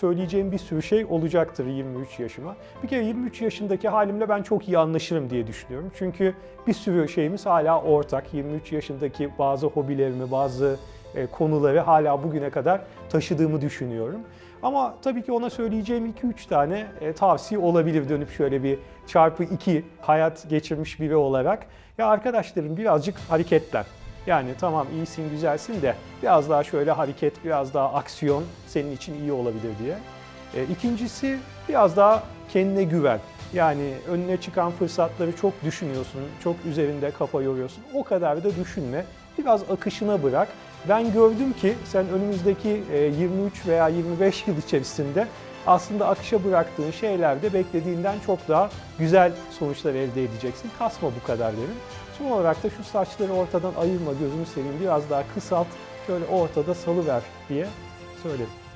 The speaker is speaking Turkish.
söyleyeceğim bir sürü şey olacaktır 23 yaşıma. Bir kere 23 yaşındaki halimle ben çok iyi anlaşırım diye düşünüyorum. Çünkü bir sürü şeyimiz hala ortak. 23 yaşındaki bazı hobilerimi, bazı e, konuları hala bugüne kadar taşıdığımı düşünüyorum. Ama tabii ki ona söyleyeceğim 2-3 tane e, tavsiye olabilir dönüp şöyle bir çarpı 2 hayat geçirmiş biri olarak. Ya arkadaşlarım birazcık hareketlen. Yani tamam iyisin güzelsin de biraz daha şöyle hareket, biraz daha aksiyon senin için iyi olabilir diye. E, ikincisi biraz daha kendine güven. Yani önüne çıkan fırsatları çok düşünüyorsun, çok üzerinde kafa yoruyorsun. O kadar da düşünme. Biraz akışına bırak. Ben gördüm ki sen önümüzdeki e, 23 veya 25 yıl içerisinde aslında akışa bıraktığın şeylerde beklediğinden çok daha güzel sonuçlar elde edeceksin. Kasma bu kadar derim. Son olarak da şu saçları ortadan ayırma gözünü seveyim biraz daha kısalt şöyle ortada salıver diye söyledim.